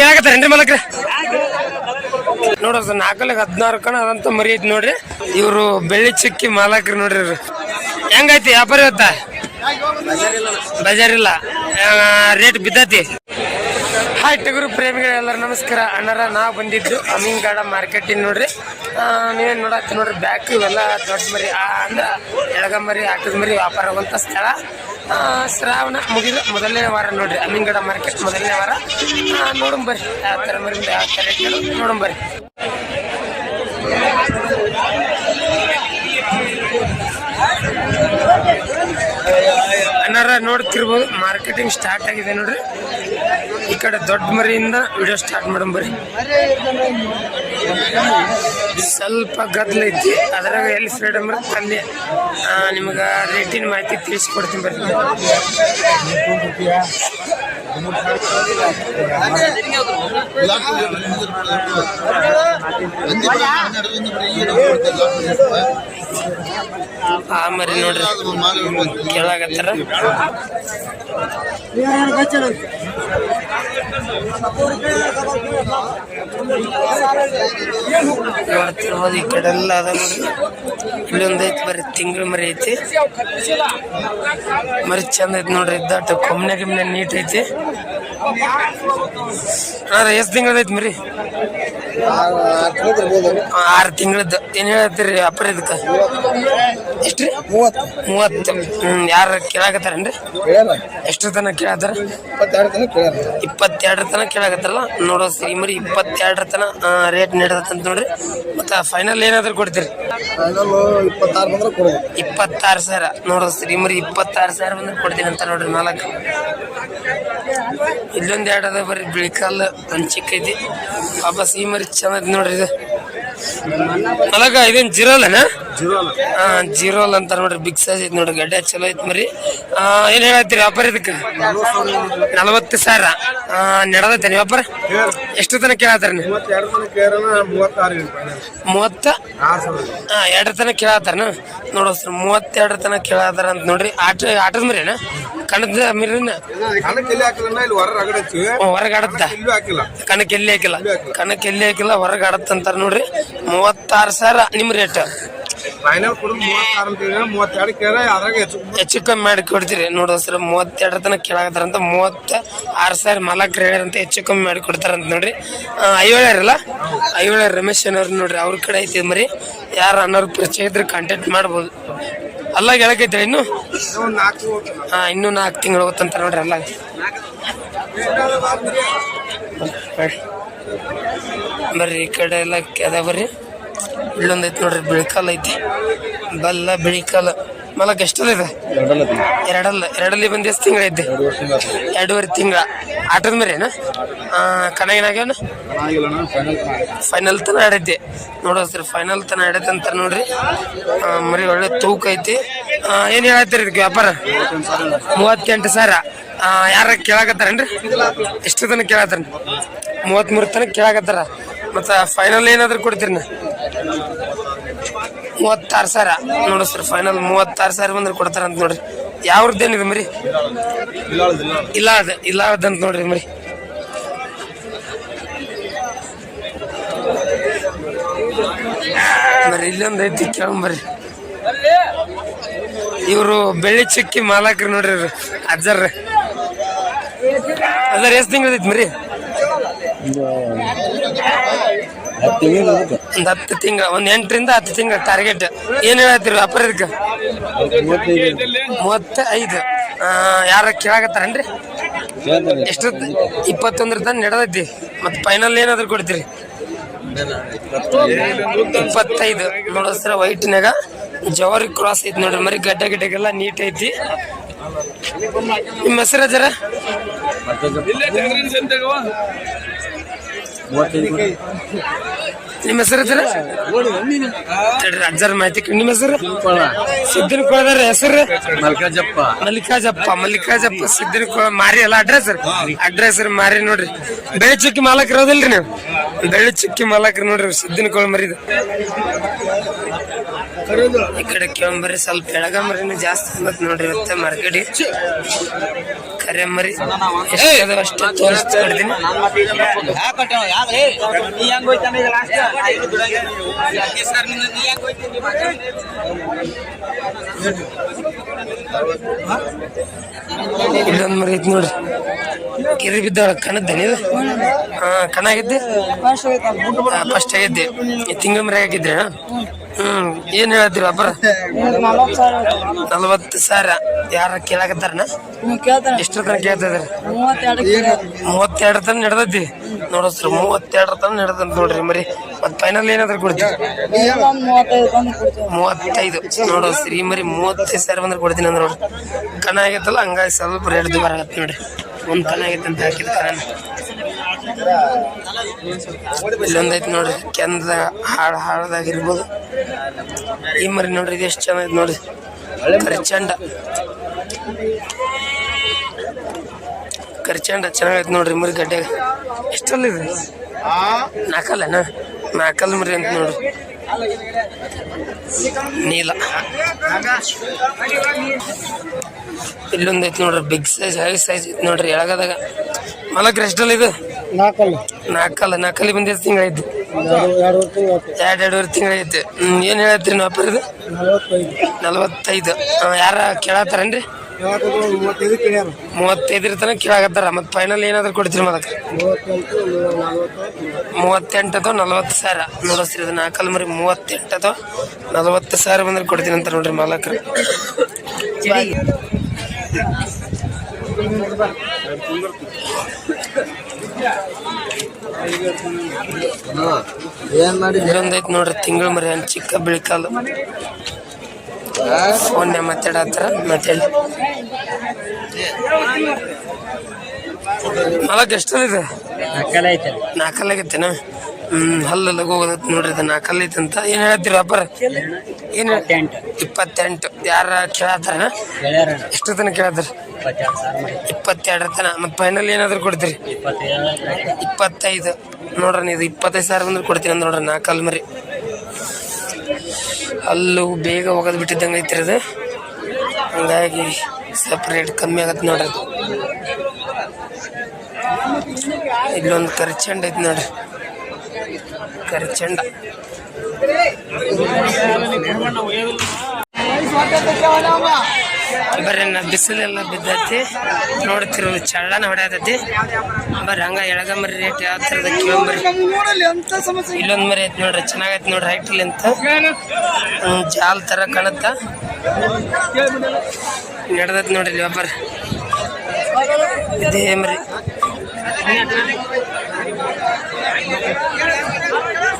ಕೇಳಾಕತ್ತಾರೇನ್ರಿ ಮಲಕ್ರ? ನೋಡ್ರಿ ನಾಲ್ಕಲಿಗೆ ಹದಿನಾರು ಕಣ ಅದಂತ ಮರಿ ಐತಿ ನೋಡ್ರಿ. ಇವರು ಬೆಳ್ಳಿ ಚಿಕ್ಕಿ ಮಾಲಕ್ರಿ ನೋಡ್ರಿ ಇವ್ರು. ಹೆಂಗೈತಿ ವ್ಯಾಪಾರ ಇವತ್ತ? ಬಜಾರ್ ಇಲ್ಲ ರೇಟ್ ಬಿದ್ದತಿ. ಹಾಯ್ ಟಗರು ಪ್ರೇಮಿಗಳೆಲ್ಲರೂ ನಮಸ್ಕಾರ ಅಣ್ಣರ ನಾವು ಬಂದಿದ್ದು ಅಮೀನ್ಗಾಡ ಮಾರ್ಕೆಟಿಂಗ್ ನೋಡ್ರಿ ನೀವೇನು ನೋಡತ್ತಿ ನೋಡ್ರಿ ಬ್ಯಾಕ್ ಇವೆಲ್ಲ ದೊಡ್ಡ ಮರಿ ಅಂದ್ರ ಎಳಗ ಮರಿ ಆಟದ ಮರಿ ವ್ಯಾಪಾರ ಆಗುವಂಥ ಸ್ಥಳ ಶ್ರಾವಣ ಮುಗಿದ ಮೊದಲನೇ ವಾರ ನೋಡ್ರಿ ಅಮೀನ್ಗಡ ಮಾರ್ಕೆಟ್ ಮೊದಲನೇ ವಾರ ನೋಡಂಬರ್ರಿ ಯಾವ ಥರ ಮರಿ ಯಾವ ಥರ ನೋಡಂಬರ್ರಿ ಅನ್ನಾರ ನೋಡ್ತಿರ್ಬೋದು ಮಾರ್ಕೆಟಿಂಗ್ ಸ್ಟಾರ್ಟ್ ಆಗಿದೆ ನೋಡ್ರಿ ಕಡೆ ದೊಡ್ಡ ಮರಿಯಿಂದ ವಿಡಿಯೋ ಸ್ಟಾರ್ಟ್ ಮಾಡೋಣ ಬರ್ರಿ. ಸ್ವಲ್ಪ ಗದ್ದಲ ಐತಿ, ಅದ್ರಾಗ ಎಲ್ಲಿ ಫ್ರೀಡಮ್ ಇರುತ್ತೆ ಅಲ್ಲಿ ನಿಮಗೆ ರೇಟಿನ ಮಾಹಿತಿ ತಿಳಿಸ್ಕೊಡ್ತೀನಿ ಬರ್ರಿ. ಆ ಮರಿ ನೋಡ್ರಿ. ಕೇಳಾಗತ್ತಾರ ನೋಡ್ತಿರ್ಬೋದು ಈ ಕಡೆ ಎಲ್ಲ ಅದ ನೋಡ್ರಿ. ಇಲ್ಲೊಂದ್ ಐತಿ ಬರೀ ತಿಂಗಳ ಮರಿ ಐತಿ. ಮರಿ ಚಂದ ಐತಿ ನೋಡ್ರಿ. ಇದ್ದಾಟ ಕೊಮ್ಮನೆ ಗಿಮ್ನೆ ನೀಟ್ ಐತಿ. ಎಷ್ಟ್ ತಿಂಗಳದೈತಿ ಮರಿ? ಆರು ತಿಂಗಳದ್ದು. ಏನ್ ಹೇಳತ್ತೀರಿ ಇದಕ್ಕೆ ಇದಕ್ಕ? ಎಷ್ಟ್ರಿ? ಮೂವತ್ತು. ಮೂವತ್ತು ಹ್ಮ್, ಯಾರು ಕೇಳಾಕತ್ತಾರೇನ್ರಿ? ಎಷ್ಟು ತನಕ ಕೇಳತ್ತಾರ ಇಪ್ಪತ್ತೆರಡರ ತನಕ ಕೇಳಾಕತ್ತಾರಲ್ಲ? ನೋಡೋ ಈ ಮರಿ ಇಪ್ಪತ್ತೆರಡರ ತನಕ ರೇಟ್ ನೀಡದಂತ ನೋಡ್ರಿ. ಮತ್ತೆ ಫೈನಲ್ ಏನಾದ್ರು ಕೊಡ್ತೀರಿ? ಇಪ್ಪತ್ತಾರು ಸಾವಿರ. ನೋಡೋ ಈ ಮರಿ ಇಪ್ಪತ್ತಾರು ಸಾವಿರ ಬಂದ್ರೆ ಕೊಡ್ತೀನಿ ಅಂತ ನೋಡ್ರಿ ನಾಲ್ಕು ಇಲ್ಲೊಂದ್ ಎರಡು ಅದ ಬರ್ರಿ ಬಿಳಿಕಾಲ್ ಒಂದು ಚಿಕ್ಕ ಐತಿ ಪಾಪ ಈ ಮರಿ ಚಂದ ಐತಿ ನೋಡ್ರಿ ಇದು. ಮಲಗ ಇದೇನ್ ಜಿರೋಲನ ಜೀರೋಲ್. ಅಂತ ನೋಡ್ರಿ ಬಿಗ್ ಸೈಜ್ ಐತಿ ನೋಡ್ರಿ ಗಡ್ಡೆ ಚಲೋ ಐತಿ ಮರಿ. ಆ, ಏನ್ ಹೇಳತ್ತೀರಿ ವ್ಯಾಪಾರ ಇದಕ್ಕೆ? ನಲವತ್ತು ಸಾವಿರ. ನಡೆದೈತೆ ವ್ಯಾಪಾರ? ಎಷ್ಟು ತನಕ ಕೇಳತ್ತಾರ ಮೂವತ್ತೆರಡು ಮೂವತ್ತ ಎರಡರ ತನಕ ಕೇಳತ್ತಾರನ ನೋಡೋ ಸರ್ ಮೂವತ್ತೆರಡರ ತನಕ ಕೇಳತ್ತಾರ ಅಂತ ನೋಡ್ರಿ. ಆಟ ಆಟದ ಮರಿನ ಕಣದ ಮರಿನ ಕಣಕ್ಕೆ ಎಲ್ಲಿ ಹಾಕಿಲ್ಲ ಇಲ್ಲಿ ಹೊರ ರಗಡ ಹಚ್ಚಿ. ಹೊರಗೆ ಆಡತ್ತ ಇಲ್ಲೂ ಹಾಕಿಲ್ಲ. ಕಣಕ್ಕೆ ಎಲ್ಲಿ ಹಾಕಿಲ್ಲ? ಕಣಕ್ಕೆ ಎಲ್ಲಿ ಹಾಕಿಲ್ಲ ಹೊರಗಾಡತ್ತಂತಾರ ನೋಡ್ರಿ. ಮೂವತ್ತಾರು ಸಾವಿರ ನಿಮ್ಮ ರೇಟ್ ಫೈನಲ್ ಕೊಡು ಮೂವತ್ತಾರು ಅಂತ ಹೇಳಿ ಮೂವತ್ತೆರಡು ಅದ್ರಾಗ ಹೆಚ್ಚು. ಹೆಚ್ಚು ಕಮ್ಮಿ ಮಾಡಿ ಕೊಡ್ತೀರಿ. ನೋಡಿ ಸರ್ ಮೂವತ್ತೆರಡು ತನಕ ಕೇಳಾಕತ್ತಾರಂತ ಮೂವತ್ತ ಆರು ಸಾವಿರ ಮಾಲಕ್ರು ಹೇಳ್ಯಾರಂತ ಹೆಚ್ಚು ಕಮ್ಮಿ ಮಾಡಿ ಕೊಡ್ತಾರಂತ ನೋಡ್ರಿ. ಐವಳ್ಯಾರಲ್ಲ ಐವಳ್ಯಾರ ರಮೇಶ್ ಅನ್ನೋರು ನೋಡ್ರಿ ಅವ್ರ ಕಡೆ ಐತಿ ಮರಿ. ಯಾರು ಅನ್ನೋರು ಪರಿಚಯ ಇದ್ರೆ ಕಾಂಟ್ಯಾಕ್ಟ್ ಮಾಡ್ಬೋದು. ಅಲ್ಲ ಹೇಳಕೈತ್ರಿ ಇನ್ನು? ಹಾ ಇನ್ನೂ ನಾಲ್ಕು ತಿಂಗಳು ಹೋಗುತ್ತಂತ ನೋಡ್ರಿ ಅಲ್ಲ ಬರ್ರಿ. ಈ ಕಡೆ ಎಲ್ಲ ಕೆದ ಬರ್ರಿ. ಇಲ್ಲೊಂದೈತಿ ನೋಡ್ರಿ ಬಿಳಿಕಾಲ ಐತಿ. ಬಲ್ಲ ಬಿಳಿಕಾಲ. ಮಲಕ್ ಎಷ್ಟು ಇದೆ ಎರಡಲ್ಲ, ಎರಡಲ್ಲಿ ಬಂದು ಎಷ್ಟು ತಿಂಗಳ ಇದ್ದೆ ಎರಡೂವರೆ ತಿಂಗಳ. ಆಟದ ಮರಿನ ಕನಗಿನಾಗ್ಯಾನ ಫೈನಲ್ ತನ ಆಡಿದ್ದೆ ನೋಡೋ ಸರ್ ಫೈನಲ್ ತನ ಆಡೈತೆ ಅಂತಾರೆ ನೋಡ್ರಿ. ಮರಿ ಒಳ್ಳೆ ತೂಕ ಐತಿ. ಏನು ಹೇಳತ್ತೀರಿ ಇದಕ್ಕೆ ವ್ಯಾಪಾರ? ಮೂವತ್ತೆಂಟು ಸಾವಿರ. ಯಾರ ಕೇಳಾಕತ್ತಾರೇನ್ರಿ? ಎಷ್ಟು ತನಕ ಕೇಳತ್ತಾರ ಮೂವತ್ತ್ಮೂರು ತನಕ ಕೇಳಾಕತ್ತಾರ. ಮತ್ತ ಫೈನಲ್ ಏನಾದ್ರು ಕೊಡ್ತೀರಿ ಮೂವತ್ತಾರು ಸಾವಿರ. ನೋಡು ಸರ್ ಫೈನಲ್ ಮೂವತ್ತಾರು ಸಾವಿರ ಬಂದ್ರೆ ಕೊಡ್ತಾರಂತ ನೋಡ್ರಿ. ಯಾವ್ರದ್ದೇನಿದೆ ಮರಿ? ಇಲ್ಲ ಅದ ಇಲ್ಲ ಅದಂತ ನೋಡ್ರಿ ಮರಿ. ಮರಿ, ಇಲ್ಲೊಂದ್ ಐತಿ ಕೇಳಂಬರ್ರಿ ಇವರು ಬೆಳ್ಳಿ ಚಿಕ್ಕಿ ಮಾಲಾಕ್ರಿ ನೋಡ್ರಿ ಅಜ್ಜರ್, ಎಷ್ಟು ತಿಂಗಳೈತಿ ಮರಿ? ಒಂದ್ ಹತ್ತು ತಿಂಗಳ, ಒಂದ್ ಎಂಟರಿಂದ ಹತ್ತು ತಿಂಗಳ ಟಾರ್ಗೆಟ್ ಏನ್ ಹೇಳತ್ತೀರಿ ವ್ಯಾಪಾರ ಇದಕ್ಕೆ ಮೂವತ್ತ ಐದು ಯಾರ ಕೇಳಾಕತ್ತಾರನ್ರಿ? ಎಷ್ಟು ಇಪ್ಪತ್ತೊಂದ್ರ ತನಕ ನಡೆದೈತಿ. ಮತ್ತೆ ಫೈನಲ್ ಏನಾದ್ರು ಕೊಡ್ತೀರಿ? ಇಪ್ಪತ್ತೈದು. ನೋಡಿಸ್ರ ವೈಟ್ನಾಗ ಜವಾರಿ ಕ್ರಾಸ್ ಐತಿ ನೋಡ್ರಿ. ಮರಿ ಗಡ್ಡೆ ಗಿಡ್ಡೆಗೆಲ್ಲ ನೀಟ್ ಐತಿ. ನಿಮ್ಮ ಹೆಸರು ಜರ? ನಿಮ್ಮ ಹೆಸರು ಜರ ತಡ್ರಿ ಅಜ್ಜರ ಮಾಹಿತಿ ನಿಮ್ಮ ಹೆಸರು? ಸಿದ್ದಿನ ಕೊಳದಾರ ಹೆಸರು? ಮಲ್ಲಿಕಾಜಪ್ಪ ಮಲ್ಲಿಕಾಜಪ್ಪ ಮಲ್ಲಿಕಾಜಪ್ಪ ಸಿದ್ದಿನ ಕೊಳ ಮಾರಿ ಅಲ್ಲ ಅಡ್ರೆಸ್? ಅಡ್ರೆಸ್ ಮಾರಿ ನೋಡ್ರಿ. ಬೆಳೆ ಚುಕ್ಕಿ ಮಾಲಕ್ ಇರೋದಿಲ್ರಿ ನೀವು? ಬೆಳೆ ಚುಕ್ಕಿ ಮಾಲಕ್ ನೋಡ್ರಿ ಸಿದ್ದಿನ ಕೊಳ ಮರಿದ. ಈ ಕಡೆ ಕೇಳಂಬರಿ ಸ್ವಲ್ಪ ಎಳಗಂಬರಿನ ಜಾಸ್ತಿ ಬಂದತ್ ನೋಡ್ರಿ ಇವತ್ತೆ ಮಾರ್ಕೆಟ್ ಕರೆ ಮರಿ. ಎಷ್ಟು ಅಷ್ಟು ತೋರಿಸ್ಕೊಡ್ತೀನಿ ಇಲ್ಲೊಂದು ಮರಿ ಐತಿ ನೋಡ್ರಿ. ಕಿರಿ ಬಿದ್ದಾಳ ಕಣದ್ದೆ ಹಾ ಕಣ ಆಗಿದ್ದೆ? ಫಸ್ಟ್ ಆಗಿದ್ದೆ. ತಿಂಗಳ ಮರಿ ಆಗಿದ್ರೆ ಹ್ಮ್ ಏನ್ ಹೇಳ್ತೀರ ಅಬ್ಬರ ನಲ್ವತ್ತು ಸಾವಿರ ಯಾರ ಕೇಳಾಕತ್ತಾರನ? ಎಷ್ಟು ತನಕ ಕೇಳ್ತಿದಾರೆ? ಮೂವತ್ತೆರಡು ತನ ನೋಡೋ ಸ್ರೀ ಮೂವತ್ತೆರಡು ತನ ನಡ್ದ ನೋಡ್ರಿ ಮರಿ. ಮತ್ ಫೈನಲ್ ಏನಾದ್ರು ಕೊಡ್ತೀವಿ. ಮೂವತ್ತೈದು. ನೋಡಸ್ರಿ ಈ ಮರಿ ಮೂವತ್ತೈದು ಸಾವಿರ ಬಂದ್ರೆ ಕೊಡ್ತೀನಿ ಅಂದ್ರೆ ನೋಡ್ರಿ ಕಣ ಆಗೈತಲ್ಲ ಹಂಗಾಗಿ ಸ್ವಲ್ಪ ರೇಟ್ ದುಬಾರ ಆಗತ್ತೆ ನೋಡ್ರಿ. ಒಂದ್ ಕಣ ಆಗೈತೆ ಅಂತ ಹಾಕಿದ ಇಲ್ಲೊಂದೈತಿ ನೋಡ್ರಿ ಕೆಂದ ಹಾಳು ಹಾಳದಾಗಿರ್ಬೋದು ಈ ಮರಿ ನೋಡ್ರಿ ಇದು ಎಷ್ಟು ಚೆನ್ನಾಗಿ ನೋಡ್ರಿ. ಕರ್ಚಂಡ ಕರ್ಚಂಡ ಚೆನ್ನಾಗೈತೆ ನೋಡ್ರಿ ಮರಿ ಗಡ್ಡೆಗೆ. ಎಷ್ಟಲ್ಲ ಇದೆ? ನಾಲ್ಕಲ್ಲನ ನಾಲ್ಕಲ್ ಮರಿ ಅಂತ ನೋಡ್ರಿ. ನೀಲ. ಇಲ್ಲೊಂದು ಐತಿ ನೋಡ್ರಿ ಬಿಗ್ ಸೈಜ್ ಹೈ ಸೈಜ್ ಐತಿ ನೋಡ್ರಿ ಎಳಗದಾಗ. ಮಲಕ್ ಎಷ್ಟಲ್ಲ ಇದು. ನಾಲ್ಕಲ್ಲ. ನಾಲ್ಕಲ್ಲ ನಾಲ್ಕಲ್ಲಿ ಬಂದ ಎಷ್ಟು ತಿಂಗಳೈತಿ ಎರಡು ಎರಡೂವರೆ ತಿಂಗಳೈತಿ ಹ್ಮ್ ಏನ್ ಹೇಳತ್ರಿ ನೀವು ಅಪ್ಪರ ಇದು ನಲವತ್ತೈದು. ಯಾರ ಕೇಳತ್ತಾರನ್ರಿ? ಮೂವತ್ತೈದರ ತನಕ ಕೇಳಾಕತ್ತಾರ. ಮತ್ತೆ ಫೈನಲ್ ಏನಾದ್ರು ಕೊಡ್ತೀರಿ ಮದಕ್ ಮೂವತ್ತೆಂಟು ನಲವತ್ತು ಅಥವಾ ನಲವತ್ತು ಸಾವಿರ. ನೋಡಿಸ್ರಿ ಇದು ನಾಲ್ಕಲ್ ಮರಿ ಮೂವತ್ತೆಂಟು ಅಥವಾ ನಲವತ್ತು ಸಾವಿರ ಬಂದ್ರೆ ಕೊಡ್ತೀನಿ ಅಂತ ನೋಡ್ರಿ ಮಾಲಕ್ರು. ಏನ್ ಮಾಡಿ ಇಲ್ಲೊಂದೈತಿ ನೋಡ್ರಿ ತಿಂಗಳ ಮರಿ ಹಂಗೆ ಚಿಕ್ಕ ಬಿಳಿಕಾಲು. ಫೋನ್ಯಾಗ ಮಾತಾಡತ್ತಾರ ಮಾತಾಡಿ ಐತೆ ಎಷ್ಟಲ್ಲಿದೆ ನಾಲ್ಕಲ್ಲಾಗೈತೆನ ಹ್ಮ್ ಹಲ್ಲಲ್ಲ ಹೋಗೋದೈತಿ ನೋಡ್ರಿ ಇದು ನಾಲ್ಕಲ್ಲ ಐತೆ ಅಂತ. ಏನ್ ಹೇಳ್ತೀರ ಅಪ್ಪರ? ಏನ್ ಇಪ್ಪತ್ತೆಂಟು. ಯಾರ ಕೇಳತ್ತಾರ ಎಷ್ಟು ತನ ಕೇಳತ್ತಾರ ಇಪ್ಪತ್ತೆರಡರ ತನ. ಮತ್ತೆ ಫೈನಲ್ ಏನಾದ್ರು ಕೊಡ್ತೀರಿ? ಇಪ್ಪತ್ತೈದು ನೋಡ್ರಿ ಇದು ಇಪ್ಪತ್ತೈದು ಸಾವಿರ ಬಂದ್ರೆ ಕೊಡ್ತೀನಿ ಅಂದ್ ನೋಡ್ರಿ ನಾಲ್ಕಲ್ ಮರಿ. ಅಲ್ಲೂ ಬೇಗ ಹೋಗೋದು ಬಿಟ್ಟಿದ್ದಂಗೆ ಐತ್ರಿ ಅದು. ಹಂಗಾಗಿ ಸ್ವಲ್ಪ ರೇಟ್ ಕಮ್ಮಿ ಆಗತ್ತೆ ನೋಡ್ರಿ. ಇಲ್ಲೊಂದು ಖರ್ಚಂಡ್ ಐತಿ ನೋಡ್ರಿ. ಕರಿಚಂಡ ಬರ್ರಿ, ನಾ ಬಿಸಿಲೆಲ್ಲ ಬಿದ್ದೈತಿ. ನೋಡ್ತಿರೋ, ಚಳ್ಳನ ಹೊಡ್ಯಾತೈತಿ. ಬರ್ರಿ, ಹಂಗ ಎಳಗಂಬರಿ ರೇಟ್ ಯಾವ ತರದ ಕಿಲೋಮರಿ ಇಲ್ಲೊಂದ್ ಮರಿ ಐತಿ ನೋಡ್ರಿ, ಚೆನ್ನಾಗೈತಿ ನೋಡ್ರಿ ಹೈಟ್ ಅಂತ. ಜಾಲ್ ತರ ಕಾಣತ್ತ. ನಡೆದೈತಿ ನೋಡ್ರಿ ಇಲ್ಲಿ ಒಬ್ಬರ. ಇದೇ ಮರಿ.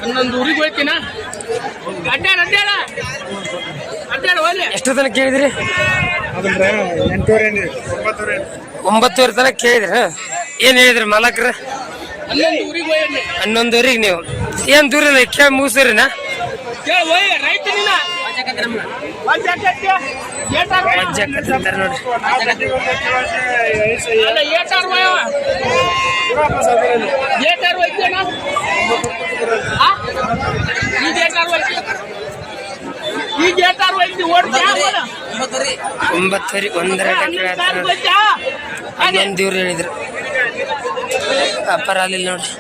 ಒಂದೊಂದು ಊರಿಗೆ ಹೋಗ್ತೀನ ಅಡ್ಡಾಡ ಅಡ್ಡಾಡ ಅಡ್ಡಾಡ ಹೋಗ್ಲಿ. ಎಷ್ಟು ತನಕ ಕೇಳಿದ್ರಿ? ಒಂಬತ್ತೂವರೆ ತನಕ ಕೇಳಿದ್ರಿ? ಏನ್ ಹೇಳಿದ್ರಿ ಮಾಲಕ್ರ? ಹನ್ನೊಂದು ಹನ್ನೊಂದುವರೆಗೆ ನೀವು. ಏನ್ ದೂರ ಕೇಳಿ ಮುಗಿಸಿರಿನ ಏಟಾರ್ ಏಟಾರ್ ಹೋಯವ ಏಟಾರ್ ಹೋಯ್ತೇನ ಆ? ಈಗ ಏಟಾರ್ ಹೋಯ್ತಿ ಈಗ ಏಟಾರ್ ಹೋಯ್ತಿ ಓಡ್ತೀಯ? ಒಂಬತ್ತುವರೆ ಒಂದರ ಹನ್ನೊಂದು ದೂರ ಹೇಳಿದ್ರು. ಅಪ್ಪರ ಆಗಲಿಲ್ಲ ನೋಡ್ರಿ.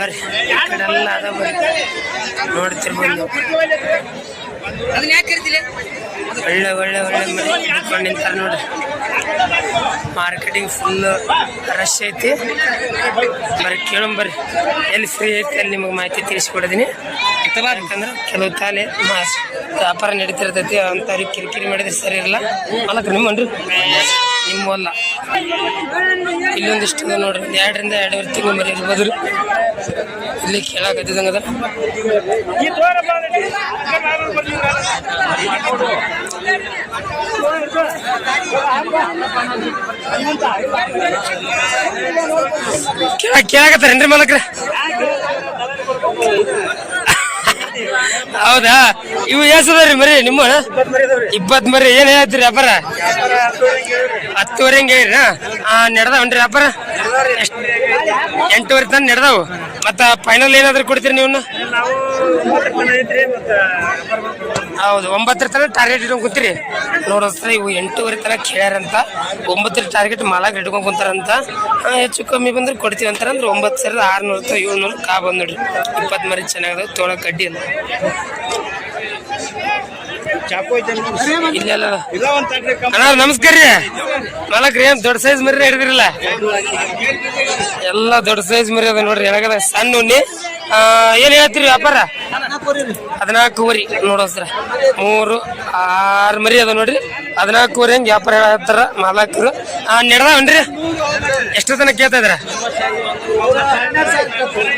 ಬರ್ರಿ ಈ ಕಡೆ ಎಲ್ಲ ಅದ ಬರ್ರಿ. ನೋಡ್ತಿರ್ಬೋದು. ಒಳ್ಳೆ ಒಳ್ಳೆ ಒಳ್ಳೆ ಮರಿ ನಿಂತಾರ ನೋಡ್ರಿ. ಮಾರ್ಕೆಟಿಂಗ್ ಫುಲ್ ರಶ್ ಐತಿ. ಬರ್ರಿ ಕೇಳಂ ಬರ್ರಿ. ಎಲ್ಲಿ ಫ್ರೀ ಐತಿ ಅಲ್ಲಿ ನಿಮಗೆ ಮಾಹಿತಿ ತಿಳಿಸ್ಕೊಡಿದೀನಿ. ಯಾಕಂದ್ರೆ ಕೆಲವು ತಾಲೆ ಮಾಸ್ ವ್ಯಾಪಾರ ನಡೀತಿರ್ತೈತಿ ಅಂಥವ್ರಿಗೆ ಕಿರಿಕಿರಿ ಮಾಡಿದ್ರೆ ಸರಿ ಇರಲ್ಲ. ಅಲ್ಲಕ್ಕ ನಿಮ್ಮನ್ರಿ? ಹೊಲ ಇಲ್ಲೊಂದಿಷ್ಟು ನೋಡ್ರಿ. ಒಂದು ಎರಡರಿಂದ ಎರಡೂವರೆ ತಿಂಗಳು ಮರಿ ಇರ್ಬೋದು ಇಲ್ಲಿ ಕೇಳಾಕತ್ತಿದಂಗ ಅದ ಕೇಳ, ಕೇಳಾಕತ್ತಾರೇನ್ರಿ ಮಾಲಕ್ರ? ಹೌದಾ? ಇವು ಎಸದ್ರಿ ಮರಿ ನಿಮ್ಮ? ಇಪ್ಪತ್ ಮರಿ. ಏನ್ ಹೇಳ್ತೀರಿ ವ್ಯಾಪಾರ? ಹತ್ತುವರೆ ಹಂಗೆ ನಡೆದವನ್ರಿ ವ್ಯಾಪಾರ ಎಷ್ಟ್ ಎಂಟೂವರೆ ತನ ನಡೆದವು. ಮತ್ತ ಫೈನಲ್ ಏನಾದ್ರು ಕೊಡ್ತೀರಿ ನೀವು ಹೌದು, ಒಂಬತ್ತರ ತನಕ ಟಾರ್ಗೆಟ್ ಇಟ್ಕೊಂಡು ಕುಂತೀರಿ. ನೋಡೋಸ್ತ್ರ ಇವು ಎಂಟೂವರೆ ತನಕ ಕೇಳ್ಯಾರಂತ, ಒಂಬತ್ತರ ಟಾರ್ಗೆಟ್ ಮಾಲಾಗ ಇಟ್ಕೊಂಡು ಕುಂತಾರಂತ. ಹೆಚ್ಚು ಕಮ್ಮಿ ಬಂದ್ರೆ ಕೊಡ್ತೀವಿ ಅಂತಾರೆ ಅಂದ್ರೆ ಒಂಬತ್ತು ಸಾವಿರದ ಆರುನೂರು ಅಥವಾ ಏಳ್ನೂರು ಕಾ ಬಂದ್ ನೋಡ್ರಿ ಇಪ್ಪತ್ತು ಮರಿ ಚೆನ್ನಾಗದ ತೋಳ ಕಡ್ಡಿ ಅಲ್ಲ ಅಣ್ಣ ನಮಸ್ಕಾರ ರೀ. ಮಾಲಕ್ರಿ ಏನ್ ದೊಡ್ಡ ಸೈಜ್ ಮರಿ ಹಿಡಿದಿರಲ್ಲ? ಎಲ್ಲ ದೊಡ್ಡ ಸೈಜ್ ಮರಿ ಅದ ನೋಡ್ರಿ ಏನಾಗದ ಸಣ್ಣ ಉಣ್ಣಿ. ಆ, ಏನ್ ಹೇಳ್ತೀರಿ ವ್ಯಾಪಾರ? ಹದಿನಾಲ್ಕೂವರೆ ನೋಡೋಸ್ರ. ಮೂರು ಆರು ಮರಿ ಅದ ನೋಡ್ರಿ. ಹದಿನಾಲ್ಕೂವರೆ ಹಂಗೆ ವ್ಯಾಪಾರ ಹೇಳತ್ತಾರ ಮಾಲಕರು. ನಡೆದವನ್ರಿ? ಎಷ್ಟು ತನಕ ಕೇಳ್ತಾ ಇದಾರ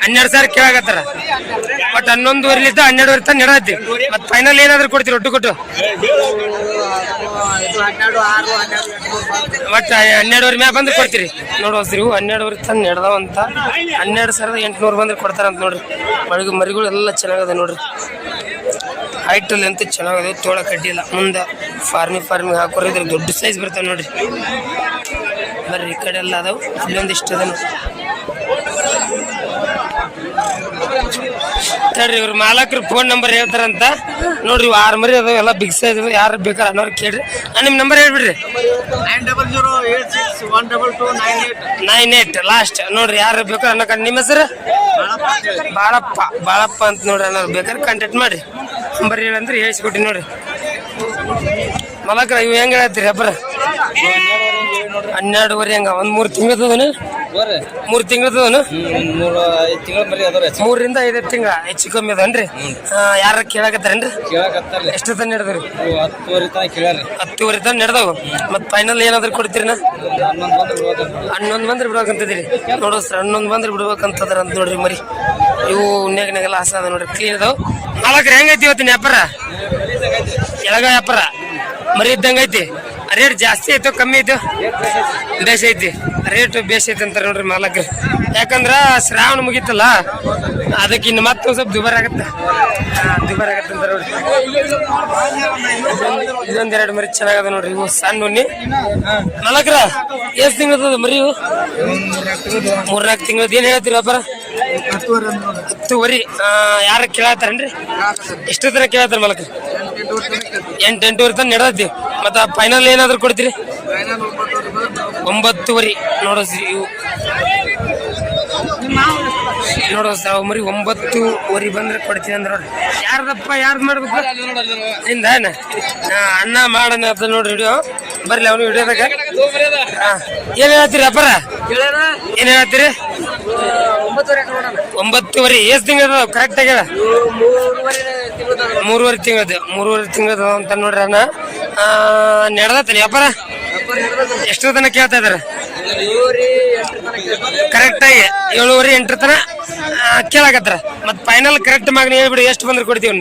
ಹನ್ನೆರಡು ಸಾವಿರ ಕೇಳಾಕತ್ತಾರ. ಬಟ್ ಹನ್ನೊಂದುವರೆಲಿದ್ದ ಹನ್ನೆರಡುವರೆ ತನಕ ನಡೆದಿ ಮತ್ ಫೈನಲ್ ಏನಾದ್ರು ಕೊಡ್ತೀರಿ ಒಟ್ಟು ಕೊಟ್ಟು? ಬಟ್ ಹನ್ನೆರಡುವರೆ ಮ್ಯಾಗ ಬಂದ್ರೆ ಕೊಡ್ತೀರಿ. ನೋಡೋಸ್ರಿ ಇವು ಹನ್ನೆರಡುವರೆ ತನಕ ನೆಡ್ದಾವಂತ. ಹನ್ನೆರಡು ಸಾವಿರದ ಎಂಟುನೂರು ಬಂದ್ರೆ ಕೊಡ್ತಾರಂತ ನೋಡ್ರಿ. ಮಳಿಗೆ ಮರಿಗಳು ಎಲ್ಲ ಚೆನ್ನಾಗದ ನೋಡ್ರಿ. ಹೈಟಲ್ಲಿ ಅಂತ ಚೆನ್ನಾಗದ. ತೋಳ ಕಡ್ಡಿಲ್ಲ ಮುಂದೆ ಫಾರ್ಮಿ ಫಾರ್ಮಿ ಹಾಕೋರು ಇದ್ರ ದೊಡ್ಡ ಸೈಜ್ ಬರ್ತಾವೆ ನೋಡ್ರಿ. ಬರ್ರಿ ಈ ಕಡೆ ಎಲ್ಲ ಅದಾವು. ಇಲ್ಲೊಂದಿಷ್ಟು ಅದ ನೋಡ್ರಿ. ತಡ್ರಿ ಇವ್ರ ಮಾಲಕರು ಫೋನ್ ನಂಬರ್ ಹೇಳ್ತಾರಂತ. ನೋಡ್ರಿ ಆರು ಮರಿ ಅದಾವ. ಎಲ್ಲ ಬಿಗ್ ಸೈಜ್ ಯಾರು ಬೇಕಾರ ಅನ್ನೋರು ಕೇಳ್ರಿ. ನಿಮ್ ನಿಮ್ಮ ನಂಬರ್ ಹೇಳ್ಬಿಡ್ರಿ ಏಟ್ ನೈನ್ ಏಟ್ ಲಾಸ್ಟ್ ನೋಡ್ರಿ ಯಾರು ಬೇಕಾರ ಅನ್ನಕ ನಿಮ್ಮ ಹೆಸರು? ಬಾಳಪ್ಪ. ಬಾಳಪ್ಪ. ಅಂತ ನೋಡ್ರಿ ಅನ್ನೋರು ಬೇಕಾದ್ರೆ ಕಾಂಟ್ಯಾಕ್ಟ್ ಮಾಡಿ ನಂಬರ್ ಹೇಳಂದ್ರೆ ಹೇಳಿಸ್ಕೊಟ್ಟಿ ನೋಡ್ರಿ. ಮಲಕ್ರ ಇವ್ ಹೆಂಗ್ ಹೇಳತ್ತೀರಿ ಹಬ್ಬರ ಹನ್ನೆರಡುವರೆ ಹಂಗ? ಒಂದ್ ಮೂರು ತಿಂಗಳದನು ಮೂರ್ ತಿಂಗಳದನು ಮೂರರಿಂದ ಐದು ತಿಂಗಳ ಹೆಚ್ಚು ಕಮ್ಮಿ ಅದನ್ರಿ ಯಾರ ಕೇಳಾಕತ್ತಾರೇನ್ರಿ ಎಷ್ಟು ತನ ನಡೆದ್ರಿ ಹತ್ತುವರೆ ತನ ನಡೆದವು. ಮತ್ ಫೈನಲ್ ಏನಾದ್ರು ಕೊಡ್ತೀರಿ ಹನ್ನೊಂದು ಬಂದ್ರೆ ಬಿಡ್ಬೇಕಂತಿದ್ರಿ ನೋಡೋ ಸರ್ ಹನ್ನೊಂದು ಬಂದ್ರೆ ಬಿಡ್ಬೇಕಂತದ್ರ ಅಂತ ನೋಡ್ರಿ ಮರಿ. ಇವು ಉಣ್ಯಾಗ ಲಾಸ್ ಹಸ ಅದ ನೋಡ್ರಿ. ಕ್ಲೀನ್ ಅದಾವ. ನಾಲ್ಕು ಹೆಂಗೈತಿ ಇವತ್ತಿನ ವ್ಯಾಪಾರ? ಕೆಳಗ ವ್ಯಾಪಾರ. ಮರಿ ಇದ್ದಂಗ ಐತಿ. ರೇಟ್ ಜಾಸ್ತಿ ಐತೋ ಕಮ್ಮಿ ಐತೋ? ಬೇಸ್ ಐತಿ. ರೇಟ್ ಬೇಸ್ ಐತಿ ಅಂತಾರೆ ನೋಡ್ರಿ ಮಾಲಕ್ ಯಾಕಂದ್ರ ಶ್ರಾವಣ ಮುಗೀತಲ್ಲ, ಅದಕ್ಕೆ ಇನ್ನು ಮತ್ತೆ ಸ್ವಲ್ಪ ದುಬಾರಿ ಆಗತ್ತೆ. ದುಬಾರಿ ಆಗತ್ತ ಅಂತಾರೆ ನೋಡ್ರಿ. ಇದೊಂದ್ ಎರಡು ಮರಿ ಚೆನ್ನಾಗದ ನೋಡ್ರಿ. ಇವು ಸಣ್ಣ ಉಣ್ಣಿ. ಮಾಲಕ್ರ, ಎಷ್ಟು ತಿಂಗಳದ ಮರಿ ಇವು? ಮೂರ್ನಾಲ್ಕು ತಿಂಗಳದ ಏನ್ ಹೇಳ್ತೀರಿ ವ್ಯಾಪಾರ? ಹತ್ತುವರಿ ಯಾರ ಕೇಳತ್ತಾರನ್ರಿ ಎಷ್ಟು ತನಕ ಕೇಳತ್ತಾರ ಮಲಕ? ಎಂಟು ತನಕ ನಡೆದಿ ಮತ್ತ ಫೈನಲ್ ಏನಾದ್ರು ಕೊಡ್ತೀರಿ? ಒಂಬತ್ತುವರೆ. ನೋಡೋಸ್ರಿ ಇವು. ನೋಡೋ ಸಾವು ಮರಿ ಒಂಬತ್ತುವರೆ ಬಂದ್ರೆ ಕೊಡ್ತೀನಿ ಅಂದ್ರೆ ಯಾರ್ದಪ್ಪ, ಯಾರ್ದು ಮಾಡ್ಬೇಕು? ಅಣ್ಣ ಮಾಡೋಣ ಅಂತ ನೋಡ್ರಿ ವಿಡಿಯೋ ಬರ್ಲಿ ಅವನು ಹಿಡಿಯೋದಾಗ ಏನ್ ಹೇಳ್ತೀರಿ ಅಪ್ಪರ? ಏನ್ ಹೇಳ್ತೀರಿ? ಒಂಬತ್ತುವರೆ ಎಷ್ಟು ತಿಂಗಳ ಕರೆಕ್ಟ್ ಆಗ್ಯದ ಮೂರುವರೆ ತಿಂಗಳದ ಮೂರುವರೆ ತಿಂಗಳದ ಅಂತ ನೋಡ್ರಿ ಅಣ್ಣ. ನಡೆದತ್ತನಿ ವ್ಯಾಪಾರ ಎಷ್ಟು ತನಕ ಕೇಳ್ತಾ ಇದಾರೆ? ಕರೆಕ್ಟ್ ಆಗಿ ಏಳುವರೆ ಎಂಟರ ತನ? ಕೇಳಾಕತ್ತಾರ ಮತ್ ಫೈನಲ್ ಕರೆಕ್ಟ್ ಮಾಗ ಹೇಳ್ಬಿಡಿ ಎಷ್ಟು ಬಂದ್ರೆ ಕೊಡ್ತೀವಿ?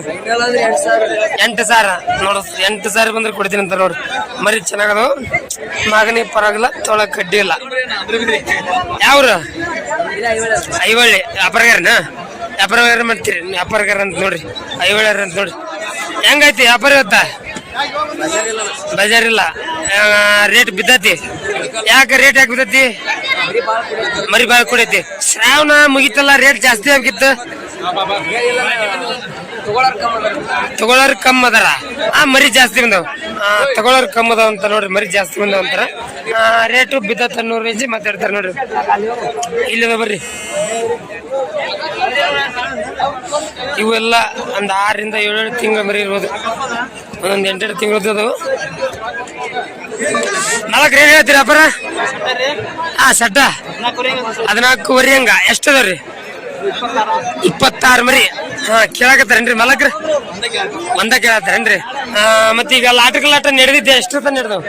ಎಂಟು ಸಾವಿರ. ನೋಡು ಎಂಟು ಸಾವಿರ ಬಂದ್ರೆ ಕೊಡ್ತೀನಿ ಅಂತ ನೋಡ್ರಿ ಮರಿ ಚೆನ್ನಾಗದು. ಮಾಗನಿ ಪರವಾಗಿಲ್ಲ ತೊಳ ಕಡ್ಡಿ ಇಲ್ಲ. ಯಾವ್ರ? ಐವಳ್ಳಿ. ವ್ಯಾಪಾರಗಾರನ? ವ್ಯಾಪಾರಗಾರ ಮಾಡ್ತೀರಿ. ವ್ಯಾಪಾರಗಾರ ಅಂತ ನೋಡ್ರಿ. ಐವಳ್ಯಾರ ಅಂತ ನೋಡ್ರಿ. ಹೆಂಗೈತಿ ವ್ಯಾಪಾರ ಇವತ್ತ? ಬಜಾರ್ ಇಲ್ಲ. ರೇಟ್ ಬಿದ್ದತಿ. ಯಾಕೆ ರೇಟ್ ಯಾಕೆ ಬಿದ್ದತಿ? ಮರಿ ಬಾಳ ಕುಡೈತಿ. ಶ್ರಾವಣ ಮುಗಿತಲ್ಲ ರೇಟ್ ಜಾಸ್ತಿ ಆಗಿತ್ತು. ತಗೊಳ್ಳೋರ್ ಕಮ್ಮ ಅದಾರ. ಆ, ಮರಿ ಜಾಸ್ತಿ ಬಂದವ್. ತಗೊಳ್ಳೋರ್ ಕಮ್ಮ ಅದಾವ ಅಂತ ನೋಡ್ರಿ, ಮರಿ ಜಾಸ್ತಿ ಬಂದವ ಅಂತಾರ. ರೇಟು ಬಿದ್ದತ್ತ ನೂರು ರೇಂಜಿ ಮಾತಾಡ್ತಾರ ನೋಡ್ರಿ. ಇಲ್ಲದ ಬರ್ರಿ. ಇವೆಲ್ಲ ಒಂದ್ ಆರರಿಂದ ಏಳು ತಿಂಗಳ ಮರಿ ಇರ್ಬೋದು. ಒಂದೊಂದ್ ಎಂಟೆರಡು ತಿಂಗಳದ್ದು ಅದಾವು ನಾಲ್ಕು ರೇಟ್ ಹೇಳ್ತೀರಿ ಅಪ್ಪರ ಹಾ ಸಡ್ಡ. ಹದಿನಾಲ್ಕುವರೆ ಹಂಗ. ಎಷ್ಟು ಇಪ್ಪತ್ತಾರು ಮರಿ. ಹಾ, ಕೇಳಾಕತ್ತಾರೇನ್ರಿ ಮಲಕ್ರ? ಒಂದ ಕೇಳತ್ತಾರೇನ್ರಿ ಮತ್ತ ಈಗ ಲಾಟ್ರಿ ಲಾಟ ನಡೆದಿದ್ದೆ ಎಷ್ಟು ತನ ನಡೆದವು?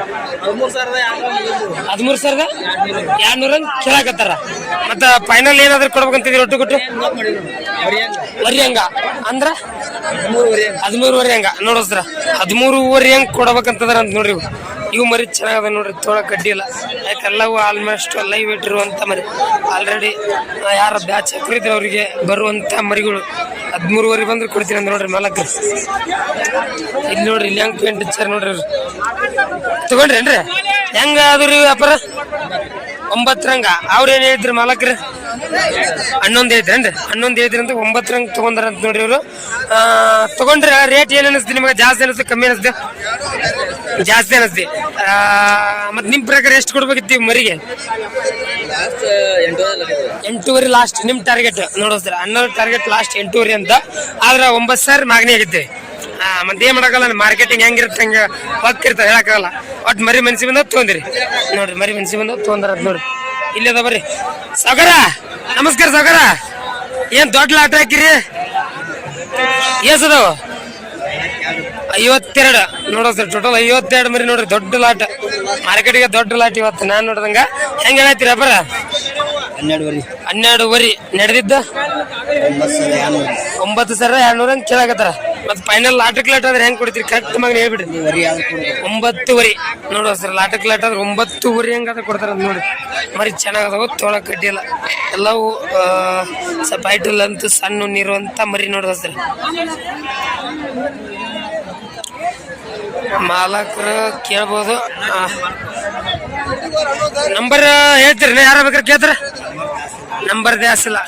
ಹದಿಮೂರು ಸಾವಿರದ ಎರಡ್ನೂರ ಕೇಳಾಕತ್ತಾರ. ಮತ್ತ ಫೈನಲ್ ಏನಾದ್ರು ಕೊಡ್ಬೇಕಂತಿದ್ರಿ ಒಟ್ಟು ಕೊಟ್ಟು? ವರಿ ಹಂಗ. ಅಂದ್ರ? ಹದಿಮೂರುವರೆ ಹಂಗ. ನೋಡೋಸ್ರ ಹದಿಮೂರುವರೆ ಹಂಗ ಕೊಡ್ಬೇಕಂತದ್ರ ಅಂತ ನೋಡ್ರಿ ಇವು. ಮರಿ ಚೆನ್ನಾಗದ ನೋಡ್ರಿ, ತೋಳ ಕಡ್ಡಿ ಇಲ್ಲ ಯಾಕೆಲ್ಲವೂ ಆಲ್ಮೋಸ್ಟ್ ಲೈವ್ ಇಟ್ಟಿರುವಂಥ ಮರಿ. ಆಲ್ರೆಡಿ ಯಾರ ಬ್ಯಾಚ್ ಹಾಕಿದ್ರೆ ಅವರಿಗೆ ಬರುವಂಥ ಮರಿಗಳು ಹದಿಮೂರುವರೆ ಬಂದ್ರೆ ಕೊಡ್ತೀನಿ ಅಂತ ನೋಡ್ರಿ ಮಲಕ್ ಇಲ್ಲಿ ನೋಡ್ರಿ ಇಲ್ಲಿ ಹೆಂಗ್ ಪೇಂಟ್ ಹಚ್ಚಾರ ನೋಡ್ರಿ ತಗೊಂಡ್ರಿ ಏನ್ರಿ? ಹೆಂಗ ಅದ್ರಿ ವ್ಯಾಪಾರ? ಒಂಬತ್ತರಂಗ ಅವ್ರೇನ್ ಹೇಳಿದ್ರಿ ಮಾಲಕ್ರಿ? ಹನ್ನೊಂದು ಐತ್ರೇನ್ರಿ ಹನ್ನೊಂದು ಐತ್ರಿ ಅಂತ ಒಂಬತ್ತು ರಂಗ್ ಅಂತ ನೋಡ್ರಿ ಇವರು. ತಗೊಂಡ್ರೆ ರೇಟ್ ಏನ್ ಅನಿಸ್ತು ನಿಮಗೆ? ಜಾಸ್ತಿ ಅನಿಸ್ತು ಕಮ್ಮಿ ಅನಿಸ್ತಿ ಜಾಸ್ತಿ ಅನಸ್ತಿ ಮತ್ತೆ ನಿಮ್ ಪ್ರಕಾರ ಎಷ್ಟು ಕೊಡ್ಬೇಕಿತ್ತು ಮರಿಗೆ? ಎಂಟೂವರೆ ಲಾಸ್ಟ್ ನಿಮ್ ಟಾರ್ಗೆಟ್ ನೋಡೋ ಸರ್ ಹನ್ನೊಂದು ಟಾರ್ಗೆಟ್ ಲಾಸ್ಟ್ ಎಂಟೂವರೆ ಅಂತ. ಆದ್ರೆ ಒಂಬತ್ತು ಸಾವಿರ ಮಾಗ್ನಿ ಆಗಿದ್ದೆ ಮತ್ತೆ ಏನ್ ಮಾಡಕಲ್ಲ ಮಾರ್ಕೆಟಿಂಗ್ ಹೆಂಗಿರುತ್ತೆ ಹಂಗ ಹೋಗ್ತಿರ್ತ ಹೇಳಕ್ಕಾಗಲ್ಲ ಒಟ್ ಮರಿ ಮನ್ಸಿ ಬಂದ ತೊಗೊಂದಿರಿ. ನೋಡ್ರಿ ಮರಿ ಮನ್ಸಿ ಬಂದ ತೊಗೊಂಡ್ರ ನೋಡ್ರಿ. ಇಲ್ಲಿ ಅದ ಬರ್ರಿ. ಸಾಗರ ನಮಸ್ಕಾರ ಸಾಗರ. ಏನ್ ದೊಡ್ಡ ಲಾಟ ಹಾಕಿರಿ? ಎಸ್ ಅದಾವ ಐವತ್ತೆರಡು. ನೋಡೋ ಸರ್ ಟೋಟಲ್ ಐವತ್ತೆರಡು ಮರಿ ನೋಡ್ರಿ ದೊಡ್ಡ ಲಾಟ್ ಮಾರ್ಕೆಟಿಗೆ ದೊಡ್ಡ ಲಾಟ್ ಇವತ್ತು. ನಾನ್ ನೋಡ್ದಂಗ. ಹೆಂಗ ಹೇಳತ್ತೀರ ಅಬ್ಬರ ಹನ್ನೆರಡುವರೆ ಹನ್ನೆರಡುವರೆ ನಡೆದಿದ್ದ? ಒಂಬತ್ತು ಸಾವಿರ ಎರಡ್ನೂರ ಹಂಗ್ ಕೇಳಾಕತ್ತಾರ ಮತ್ತೆ ಫೈನಲ್ ಲಾಟಕ್ ಲಾಟ್ ಆದ್ರೆ ಹೆಂಗ್ ಕೊಡ್ತೀರಿ? ಕರೆಕ್ಟ್ ಮಗ್ ಹೇಳ್ಬಿಡ್ರಿ. ಒಂಬತ್ತುವರೆ ನೋಡುವ ಸರ್ ಲಾಟಕ್ ಲಾಟ್ ಆದ್ರೆ ಒಂಬತ್ತುವರೆ ಹೆಂಗಾದ್ರೆ ಕೊಡ್ತಾರ ನೋಡಿ. ಮರಿ ಚೆನ್ನಾಗದಾವ ತೋಳ ಕಡ್ಡಿ ಎಲ್ಲ. ಎಲ್ಲವೂ ಸ್ವಲ್ಪ ಐಟಲ್ ಅಂತ ಸಣ್ಣ ನೀರು ಅಂತ ಮರಿ ನೋಡುವ ಸರ್. ಮಾಲಕರು ಕೇಳ್ಬೋದು. ನಂಬರ್ ಹೇಳ್ತೀರಿ ಯಾರ ಬೇಕಾದ್ರೆ ಕೇಳ್ತಾರ? ನಂಬರ್ ದ್ಯಾಸಿಲ್ಲ.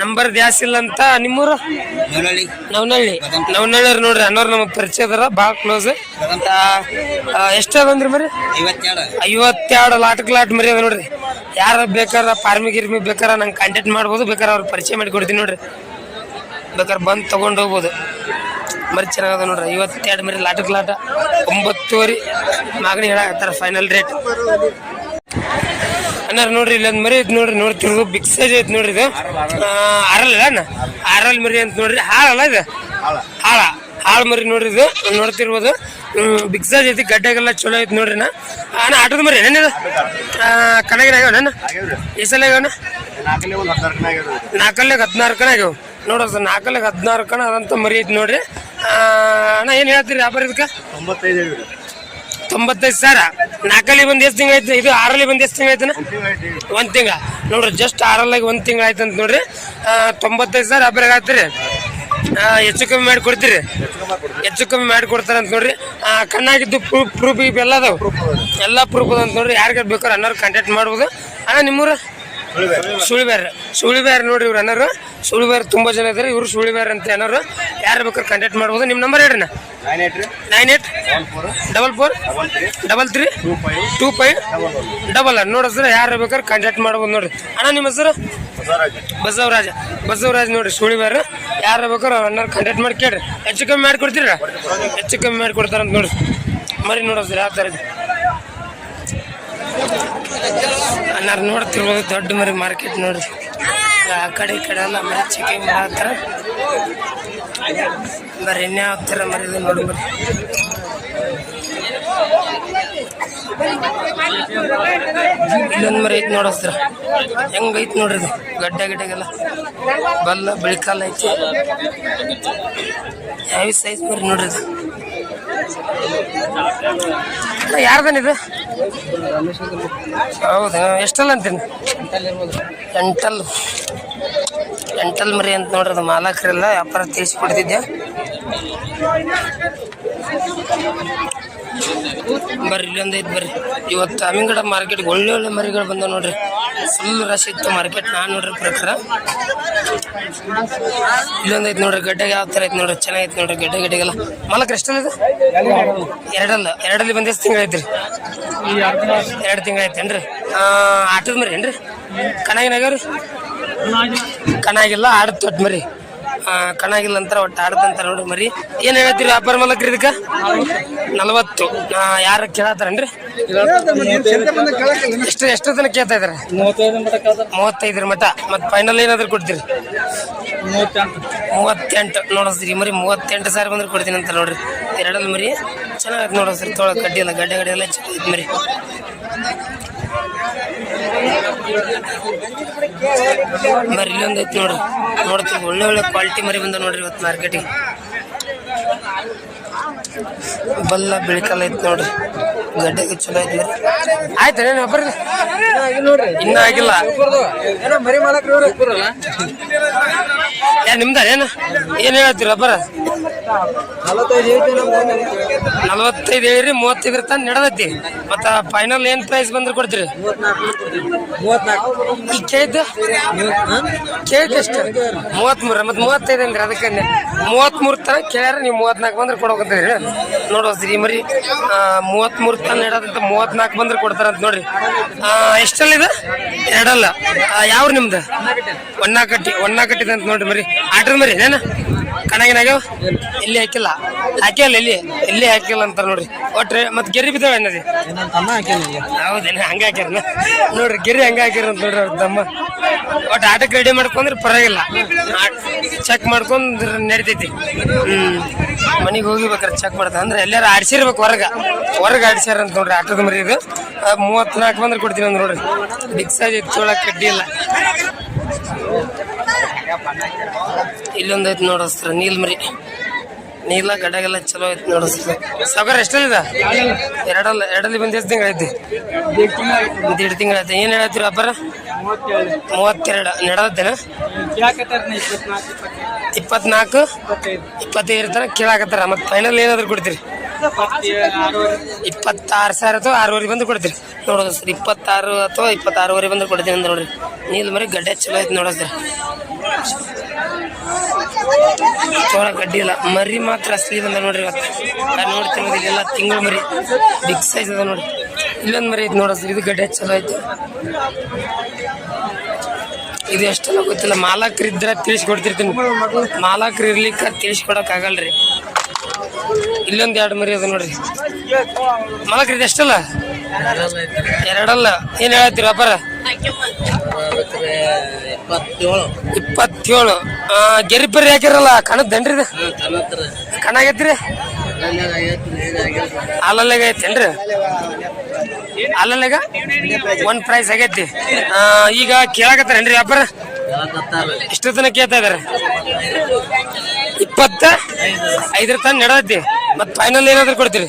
ನಂಬರ್ ದ್ಯಾಸಿಲ್ಲ ಅಂತ ನಿಮ್ಮೂರು? ನವನಳ್ಳಿ. ನವನಹಳ್ಳಿ ನೋಡ್ರಿ ಅನ್ನೋರು ನಮಗೆ ಪರಿಚಯ ಅದರ, ಭಾಳ ಕ್ಲೋಸ್ ಎಷ್ಟ ಬಂದ್ರಿ ಮರಿ? ಐವತ್ತೆರಡು ಲಾಟ್ ಲಾಟ್ ಮರಿ ಅದ ನೋಡ್ರಿ. ಯಾರ ಬೇಕಾರ ಫಾರ್ಮಿ ಗಿರ್ಮಿ ಬೇಕಾರ ನಂಗೆ ಕಾಂಟ್ಯಾಕ್ಟ್ ಮಾಡ್ಬೋದು ಬೇಕಾರೆ ಅವ್ರ ಪರಿಚಯ ಮಾಡಿ ಕೊಡ್ತೀನಿ ನೋಡ್ರಿ. ಬೇಕಾದ್ರೆ ಬಂದು ತಗೊಂಡು ಹೋಗ್ಬೋದು. ಮರಿ ಚೆನ್ನಾಗದ ನೋಡ್ರಿ. ಐವತ್ತೆರಡು ಮರಿ ಲಾಟಕ್ ಲಾಟ. ಒಂಬತ್ತುವರೆ ಮಾಗಣಿ ಹೇಳಾಕತ್ತಾರ ಫೈನಲ್ ರೇಟ್ ಅನ್ನಾರ ನೋಡ್ರಿ ಇಲ್ಲೊಂದು ಮರಿ ಐತಿ ನೋಡ್ರಿ ನೋಡ್ತಿರೋದು ಬಿಗ್ ಸೈಜ್ ಐತಿ ನೋಡ್ರಿ ಇದು. ಆ, ಅಲ್ಲ ಅಣ್ಣ? ಆರಲ್ ಮರಿ ಅಂತ ನೋಡ್ರಿ. ಹಾಳಲ್ಲ ಇದು? ಹಾಳ. ಹಾಳು ಮರಿ ನೋಡ್ರಿ ಇದು. ನೋಡ್ತಿರ್ಬೋದು. ಬಿಗ್ ಸೈಜ್ ಐತಿ ಗಡ್ಡೆಗೆಲ್ಲ ಚಲೋ ಐತಿ ನೋಡ್ರಿ ನಾ ಆಟದ ಮರಿ ಏನೇನಿದು ಕನಗಿನ ಆಗ್ಯಾವ ನನ್ನ ಈ ಸಲ ಆಗ್ಯಾವನ ಹದಿನಾರು ಕಣ ಆಗ್ಯಾವ. ನೋಡ್ರಿ ನಾಲ್ಕಲ್ಲಾಗ ಹದಿನಾರು ಕಣ ಅದಂತ ಮರಿ ಐತಿ ನೋಡ್ರಿ. ಅಣ್ಣ ಏನು ಹೇಳ್ತೀರಿ? ವ್ಯಾಪಾರ ಇದಕ್ಕೆ? ತೊಂಬತ್ತೈದು ತೊಂಬತ್ತೈದು ಸಾವಿರ? ನಾಲ್ಕಲ್ಲಿ ಬಂದು ಎಷ್ಟು ತಿಂಗಳು ಐತಿ ಇದು ಆರಲ್ಲಿ ಬಂದು ಎಷ್ಟು ತಿಂಗಳು ಐತನ ಒಂದ್ ತಿಂಗಳ ನೋಡ್ರಿ ಜಸ್ಟ್ ಆರಲ್ಲಾಗಿ ಒಂದ್ ತಿಂಗಳ ಆಯ್ತು ಅಂತ ನೋಡ್ರಿ. ತೊಂಬತ್ತೈದು ಸಾವಿರ ವ್ಯಾಪಾರ ಆಗ್ತೀರಿ? ಹೆಚ್ಚು ಕಮ್ಮಿ ಮಾಡಿ ಕೊಡ್ತೀರಿ? ಹೆಚ್ಚು ಕಮ್ಮಿ ಮಾಡಿ ಕೊಡ್ತಾರೆ ಅಂತ ನೋಡ್ರಿ. ಕಣ್ಣಾಗಿದ್ದು ಪ್ರೂಫ್ ಪ್ರೂಫ್ ಎಲ್ಲ ಅದಾವ. ಎಲ್ಲ ಪ್ರೂಫ್ ಅದ ಅಂತ ನೋಡ್ರಿ. ಯಾರಿಗಾರ ಬೇಕಾದ್ರೆ ಅನ್ನೋರು ಕಾಂಟ್ಯಾಕ್ಟ್ ಮಾಡ್ಬೋದು. ಅಣ್ಣ ನಿಮ್ಮೂರು? ಸುಳಿಬೇರೆ ಸುಳಿಬೇರ್ ನೋಡ್ರಿ ಇವ್ರು ಅನ್ನೋರು ಸುಳಿಬೇರ್ ತುಂಬಾ ಜನ ಇದಾರೆ, ಇವ್ರು ಸುಳಿಬೇರ್ ಅಂತ ಅನ್ನೋರು ಯಾರು ಬೇಕಾದ್ರೆ ಕಾಂಟ್ಯಾಕ್ಟ್ ಮಾಡ್ಬೋದು. ನಿಮ್ಮ ನಂಬರ್ ಹೇಳ್ರಿ nine eight double four double three two five double ನೋಡಿ ಸರ್, ಯಾರು ಬೇಕಾದ್ರೆ ಕಾಂಟ್ಯಾಕ್ಟ್ ಮಾಡ್ಬೋದು ನೋಡ್ರಿ. ಅಣ್ಣ, ನಿಮ್ಮ ಹೆಸರು? ಬಸವರಾಜ. ಬಸವರಾಜ್ ನೋಡ್ರಿ ಸುಳಿಬೇರ್ ಯಾರು ಬೇಕಾದ್ರೆ ಅನ್ನರ್ ಕಾಂಟ್ಯಾಕ್ಟ್ ಮಾಡಿ ಕೇಳ್ರಿ. ಹೆಚ್ಚು ಕಮ್ಮಿ ಮಾಡಿ ಕೊಡ್ತೀರಾ? ಹೆಚ್ಚು ಕಮ್ಮಿ ಮಾಡಿ ಕೊಡ್ತಾರಂತ ನೋಡ್ರಿ. ಮರಿ ನೋಡೋ ಸರ್, ಯಾವ ಥರ ಅಣ್ಣಾರು ನೋಡ್ತಿರ್ಬೋದು ದೊಡ್ಡ ಮರಿ ಮಾರ್ಕೆಟ್ ನೋಡ್ರಿ ಆ ಕಡೆ ಈ ಕಡೆ ಎಲ್ಲ ಮರಿ ಚೆಕಿಂಗ್ ಮಾಡತ್ತಾರ ಬರ್ರಿ ಹಾಕ್ತಾರ ಮರಿ ಇದೆ ನೋಡಿ ಬರ್ರಿ ಇಲ್ಲೊಂದು ಮರಿ ಐತಿ ನೋಡಸ್ತಾರ ಹೆಂಗ್ ಐತಿ ನೋಡ್ರಿ ಇದು? ಗಡ್ಡೆ ಗಿಡ್ಡೆಗೆಲ್ಲ. ಬಲ್ಲ ಬಿಳಿಕಾಲ ಐತಿ. ಯಾವ ಸೈಜ್ ಮರಿ ನೋಡ್ರಿ ಯಾರ್ದನ್ ಹೌದು ಹೌದಾ? ಎಷ್ಟಲ್ಲ ಅಂತೀನಿ ಎಂಟಲ್. ಎಂಟಲ್ ಮರಿ ಅಂತ ನೋಡ್ರಿ ಅದು ಮಾಲಕರೆಲ್ಲ ವ್ಯಾಪಾರ ತಿಳಿಸ್ಕೊಡ್ತಿದ್ದೆ ಬರ್ರಿ ಇಲ್ಲೊಂದು ಐದು ಬರ್ರಿ. ಇವತ್ತು ಅಮಿಂಗಡ ಮಾರ್ಕೆಟ್ಗೆ ಒಳ್ಳೆ ಒಳ್ಳೆ ಮರಿಗಳು ಬಂದವೆ ನೋಡ್ರಿ. ಫುಲ್ ರಶ್ ಇತ್ತು ಮಾರ್ಕೆಟ್ ನಾನು ನೋಡ್ರಿ ಪ್ರಕಾರ. ಇಲ್ಲೊಂದು ಐತೆ ನೋಡ್ರಿ ಗಡ್ಡೆಗೆ ಯಾವ ಥರ ಐತೆ ನೋಡ್ರಿ ಚೆನ್ನಾಗೈತೆ ನೋಡ್ರಿ, ಗಡ್ಡೆ ಗಡ್ಡೆಗೆಲ್ಲ. ಮಲಕ್ ಎಷ್ಟಲ್ಲ ಎರಡಲ್ಲ, ಎರಡಲ್ಲಿ ಬಂದ ಎಷ್ಟು ತಿಂಗಳು ಐತ್ರಿ? ಎರಡು ತಿಂಗಳು ಏನ್ರಿ? ಆಟದ ಮರಿ ಏನ್ರಿ? ಕನಾಗಿನಾಗ್ಯಾವ್ರಿ ಕಣಾಗಿಲ್ಲ ಆಡತ್ ತೊಟ್ಟು ಮರಿ. ಕಣಾಗಿಲ್ಲ ಅಂತಾರ ಒಟ್ಟು ಆಡದಂತ ನೋಡ್ರಿ ಮರಿ. ಏನ್ ಹೇಳ್ತೀರಿ ವ್ಯಾಪಾರ ಮಾಲಕ್ರಿ ಇದಕ್ಕ? ನಲವತ್ತು. ಯಾರ ಕೇಳತ್ತಾರನ್ರಿ ಎಷ್ಟು ಎಷ್ಟು ತನಕ ಕೇಳ್ತಾ ಇದಾರೆ? ಮೂವತ್ತೈದ್ರ ಮಟ ಮತ್ತೆ ಫೈನಲ್ ಏನಾದ್ರು ಕೊಡ್ತೀರಿ? ಮೂವತ್ತೆಂಟು. ನೋಡೋ ನೋಡಿಸ್ರಿ ಮರಿ ಮೂವತ್ತೆಂಟು ಸಾವಿರ ಬಂದ್ರೆ ಕೊಡ್ತೀನಿ ಅಂತ ನೋಡ್ರಿ. ಎರಡಲ್ಲಿ ಮರಿ. ಚೆನ್ನಾಗೈತೆ ನೋಡಿಸ್ರಿ ತೊಳ ಗಡ್ಡಿ ಎಲ್ಲ, ಗಡ್ಡೆ ಗಡ್ಡೆ ಎಲ್ಲ ಚೆನ್ನಾಗೈತೆ ಮರಿ. ಬರ್ರಿ ಐತಿ ನೋಡ್ರಿ ನೋಡ್ತೀವಿ. ಒಳ್ಳೆ ಒಳ್ಳೆ ಕ್ವಾಲಿಟಿ ಮರಿ ಬಂದ ನೋಡ್ರಿ ಇವತ್ತು ಮಾರ್ಕೆಟಿಗೆ ಬಲ್ಲ ಬಿಳಿಕಲ್ ಐತಿ ನೋಡ್ರಿ. ಗಡ್ಡೆಗೆ ಚಲೋ ಐತಿ ಆಯ್ತು ಏನು ಬರ್ರಿ ಇನ್ನೂ ಆಗಿಲ್ಲ. ಮರಿ ಮಾಡಕ್ ಯಾ ನಿಮ್ದ ಏನು? ಏನು ಹೇಳ್ತೀರ ಬರ ನಲವತ್ತೈದು ನಲವತ್ತೈದು ಹೇಳಿರಿ ಮೂವತ್ತೈದರ ತನಕ ನಡೆದೈತಿ. ಮತ್ತ ಫೈನಲ್ ಏನ್ ಪ್ರೈಸ್ ಬಂದ್ರೆ ಕೊಡ್ತೀರಿ? ಮೂವತ್ನಾಲ್ಕು ಈ ಕೇಳಿದ್ದು ಕೇಳಿದ್ದು ಎಷ್ಟು ಮೂವತ್ಮೂರ ಮತ್ತೆ ಮೂವತ್ತೈದು ಅಂದ್ರೆ ಅದಕ್ಕೆ ಅಂದೆ. ಮೂವತ್ಮೂರು ತನಕ ಕೇಳ್ಯಾರ ನೀವು ಮೂವತ್ನಾಲ್ಕು ಬಂದ್ರೆ ಕೊಡೋಕಂತೀರಿ ನೋಡ್ರಿ ಸರಿ ಮರಿ ಆ, ತನ್ ಇಡೋದಂತ ಮೂವತ್ನಾಲ್ಕು ಬಂದ್ರೆ ಕೊಡ್ತಾರಂತ ನೋಡ್ರಿ. ಎಷ್ಟಲ್ಲ ಇದು? ಎರಡಲ್ಲ. ಯಾವ್ರು ಯಾವ ನಿಮ್ದು ಒಣ್ಣಾಕಟ್ಟಿ ಒಣ್ಣಾಕಟ್ಟಿದೆ ಅಂತ ನೋಡ್ರಿ ಮರಿ. ಆರ್ಡ್ರ್ ಮರಿ ಏನ? ಕಣಗಿನಾಗ್ಯಾವ ಎಲ್ಲಿ ಹಾಕಿಲ್ಲ? ಹಾಕಿಲ್ಲ ಇಲ್ಲಿ ಎಲ್ಲಿ ಹಾಕಿಲ್ಲ ಅಂತಾರ ನೋಡ್ರಿ. ಒಟ್ರಿ ಮತ್ತೆ ಗೆರಿ ಬಿದ್ದಾವ ಏನದಿ ಹೌದೇನ ಹಂಗ ಹಾಕ್ಯಾರ ನೋಡ್ರಿ, ಗೆರಿ ಹಂಗ ಹಾಕ್ಯಾರ ಅಂತ ನೋಡ್ರಿ ಅವ್ರ ಒಟ್ಟು ಆಟಕ್ಕೆ ರೆಡಿ ಮಾಡ್ಕೊಂಡ್ರೆ ಪರವಾಗಿಲ್ಲ. ಚೆಕ್ ಮಾಡ್ಕೊಂಡ್ರೆ ನಡಿತೈತಿ. ಹ್ಮ್. ಮನೆಗೆ ಹೋಗಿಬೇಕಾರೆ ಚೆಕ್ ಮಾಡ್ತಾ ಅಂದ್ರೆ ಎಲ್ಲಾರು ಆಡ್ಸಿರ್ಬೇಕು ಹೊರಗ. ಹೊರಗ ಆಡ್ಸ್ಯಾರ ಅಂತ ನೋಡ್ರಿ ಆಟದ ಮರಿ ಇದು. ಮೂವತ್ನಾಲ್ಕು ಬಂದ್ರೆ ಕೊಡ್ತೀನಿ ಅಂತ ನೋಡ್ರಿ. ಬಿಗ್ ಸೈಜ್ ಚೋಳ ಕಡ್ಡಿ ಇಲ್ಲ. ಇಲ್ಲೊಂದು ಐತಿ ನೋಡಸ್ತ್ರ ನೀಲ್ ಮರಿ. ನೀಲ ಗಡ್ಡಗೆಲ್ಲ ಚಲೋ ಐತಿ ನೋಡಸ್ತ್ರ ಸಾಗರ ಎಷ್ಟಲ್ಲಿದ ಎರಡಲ್ಲ, ಎರಡಲ್ಲಿ ಬಂದು ಎಷ್ಟು ತಿಂಗಳು ಐತಿ? ಎರಡು ತಿಂಗಳು ಐತಿ. ಏನು ಹೇಳತ್ತೀರ ಅಬ್ಬರ ಮೂವತ್ತೆರಡು. ನಡೆದತ್ತೇನ ಇಪ್ಪತ್ನಾಲ್ಕು, ಇಪ್ಪತ್ತೈದು ತನಕ ಕೇಳಾಕತ್ತಾರ. ಮತ್ತೆ ಫೈನಲ್ ಏನಾದ್ರು ಕೊಡ್ತೀರಿ? ಇಪ್ಪತ್ತಾರು ಸಾವಿರ ಅಥವಾ ಆರೂವರೆ ಬಂದು ಕೊಡ್ತೀರಿ. ನೋಡೋದು ಸರ್, ಇಪ್ಪತ್ತಾರು ಅಥವಾ ಇಪ್ಪತ್ತಾರೂವರೆ ಬಂದು ಕೊಡ್ತೀನಿ ನೋಡ್ರಿ. ನೀಲ್ ಮರಿ ಗಡ್ಡೆ ಚಲೋ ಐತಿ ನೋಡೋದು ಸರ್. ಚೋಳ ಗಡ್ಡಿ ಇಲ್ಲ ಮರಿ ಮಾತ್ರ ಅಸಲಿ ಬಂದ ನೋಡ್ರಿ ಇವತ್ತು. ನಾನು ನೋಡ್ತಿರೋದು ಎಲ್ಲ ತಿಂಗಳು ಮರಿ. ಬಿಗ್ ಸೈಜ್ ಅದ ನೋಡಿ ಇಲ್ಲೊಂದು ಮರಿ ಐತೆ ನೋಡ್ರಿ ಇದು ಗಡ್ಡೆ ಚಲೋ ಐತಿ. ಇದು ಎಷ್ಟೆಲ್ಲ ಗೊತ್ತಿಲ್ಲ. ಮಾಲಕ್ರು ಇದ್ರೆ ತಿಳಿಸ್ಕೊಡ್ತಿರ್ತೀನಿ. ಮಾಲಕ್ರು ಇರ್ಲಿಕ್ಕೆ ತಿಳಿಸ್ಕೊಡಕ್ ಆಗಲ್ರಿ. ಇಲ್ಲೊಂದು ಎರಡು ಮರಿ ಅದ ನೋಡ್ರಿ. ಮಾಲಾಕ್ರಿ ಇದು ಎಷ್ಟಲ್ಲ? ಎರಡಲ್ಲ. ಏನ್ ಹೇಳ್ತೀರ ವ್ಯಾಪಾರ ಇಪ್ಪತ್ತೇಳು. ಗೆರಿ ಪರಿ ಹಾಕಿರಲ್ಲ ಕಣದ್ದನ್ರಿ ಇದು. ಕಣ ಆಗೈತ್ರಿ. ಹಾಲಲ್ಲಾಗ ಐತೇನ್ರಿ ಅಲ್ಲಲ್ಲಿಗ ಒಂದ್ ಪ್ರೈಸ್ ಆಗೈತಿ. ಈಗ ಕೇಳಾಕತ್ತಾರೇನ್ರಿ ವ್ಯಾಪಾರ ಎಷ್ಟು ದಿನ ಕೇಳ್ತಾ ಇದಾರೆ. ಇಪ್ಪತ್ತ ಐದರ ತನ ನಡೆದೈತಿ. ಮತ್ ಫೈನಲ್ ಏನಾದ್ರು ಕೊಡ್ತೀರಿ?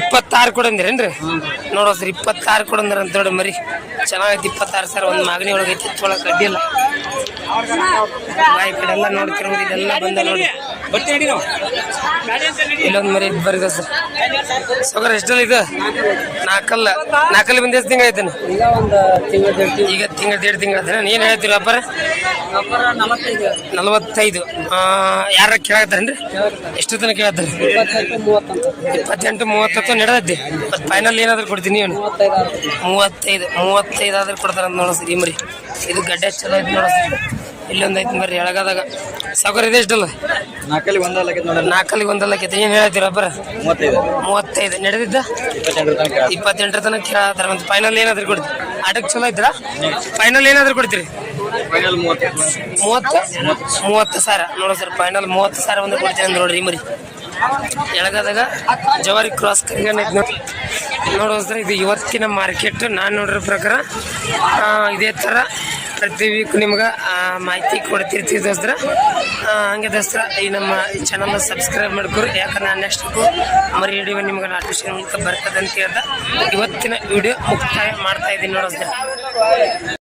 ಇಪ್ಪತ್ತಾರು ಕೊಡಂದಿರೇನ್ರಿ ನೋಡೋ ಸರ್ ಇಪ್ಪತ್ತಾರು ಕೊಡಂದ್ರ ಅಂತ ನೋಡಿ ಮರಿ. ಚೆನ್ನಾಗೈತಿ ಇಪ್ಪತ್ತಾರು ಸರ್ ಒಂದು ಮಾಗಣಿ ಒಳಗೆ ಐತಿ ಇಲ್ಲ. ಬಾಯಿ ಕಡೆಲ್ಲ ನೋಡ್ತಿರ್ಬೋದು ಇದೆಲ್ಲ ಬಂದ ನೋಡಿ. ಇಲ್ಲೊಂದು ಮರಿ ಇದ್ದು ಬರಿದ ಸರ್. ಸೊಗರ್ ಎಷ್ಟಲ್ಲ ಇದು? ನಾಲ್ಕಲ್ಲ ನಾಲ್ಕಲ್ಲಿ ಬಂದ ಎಷ್ಟು ತಿಂಗಳ ಐತೇನು ಈಗ ಒಂದು ತಿಂಗಳು ಈಗ ತಿಂಗಳ ದೇಡ್ ತಿಂಗಳ ಆತೇನ ಏನು ಹೇಳ್ತೀರಿ ವ್ಯಾಪಾರ? ನಲವತ್ತೈದು. ಯಾರ ಕೇಳತ್ತಾರೇನ್ರಿ ಎಷ್ಟು ತನಕ ಕೇಳತ್ತಾರೆ ಇಪ್ಪತ್ತೆಂಟು ಮೂವತ್ತಂತ. ನಡೆದೈತಿ ಮತ್ತು ಫೈನಲ್ ಏನಾದ್ರು ಕೊಡ್ತೀನಿ ಮೂವತ್ತೈದು ಮೂವತ್ತೈದು ಆದ್ರೆ ಕೊಡ್ತಾರ ಅಂತ ನೋಡೋ ಸರ್ ಈ ಮರಿ ಇದು ಗಡ್ಡೆ ಚಲೋ ಐತಿ ನೋಡೋ ಸರ್. ಇಲ್ಲೊಂದು ಐತಿ ಬರ್ರಿ ಎಳಗಾದಾಗ. ಸಾವುಕಾರ ಇದೆ ಎಷ್ಟಲ್ಲ? ನಾಲ್ಕಲ್ಲಿ ಒಂದಲ್ಲ ನಾಲ್ಕಲ್ಲಿ ಒಂದಲ್ಲ ಕೆತ್ತ ಏನು ಹೇಳ್ತೀರ ಬರ ಮೂವತ್ತೈದು. ನಡೆದಿದ್ದ? ಇಪ್ಪತ್ತೆಂಟರ ತನಕ ಕೇಳತ್ತಾರ ಮತ್ತೆ ಫೈನಲ್ ಏನಾದ್ರು ಕೊಡ್ತೀರಿ? ಆಟಕ್ಕೆ ಚಲೋ ಐತ್ರ ಫೈನಲ್ ಏನಾದ್ರು ಕೊಡ್ತೀರಿ? ಮೂವತ್ತು? ಮೂವತ್ತು ಸಾವಿರ ನೋಡೋ ಸರ್ ಫೈನಲ್ ಮೂವತ್ತು ಸಾವಿರ ಒಂದು ಕೊಡ್ತೀನಿ ನೋಡ್ರಿ ಮರಿ ಎಳಗದಾಗ ಜವಾರಿ ಕ್ರಾಸ್ ಐತಿ ನೋಡಿ ನೋಡೋದ್ರೆ ಇದು ಇವತ್ತಿನ ಮಾರ್ಕೆಟ್ ನಾನು ನೋಡಿರೋ ಪ್ರಕಾರ ಇದೇ ಥರ ಪ್ರತಿ ವೀಕ್ ನಿಮ್ಗೆ ಮಾಹಿತಿ ಕೊಡ್ತಿರ್ತೀವಿ ದೋಸ್ತ್ರ. ಹಂಗೆ ದೋಸ್ತ್ರ, ಈ ನಮ್ಮ ಚಾನಲ್ನ ಸಬ್ಸ್ಕ್ರೈಬ್ ಮಾಡ್ಕೊರಿ. ಯಾಕಂದ್ರೆ ನಾನು ನೆಕ್ಸ್ಟ್ ಮರಿ ಹಿಡಿಯುವ ನಿಮ್ಗೆ ನೋಟಿಫಿಕೇಶನ್ ಮೂಲಕ ಬರ್ತದೆ ಅಂತ ಹೇಳ್ದ. ಇವತ್ತಿನ ವಿಡಿಯೋ ಮುಕ್ತಾಯ ಮಾಡ್ತಾ ಇದ್ದೀನಿ ನೋಡೋಸ್ತ್ರ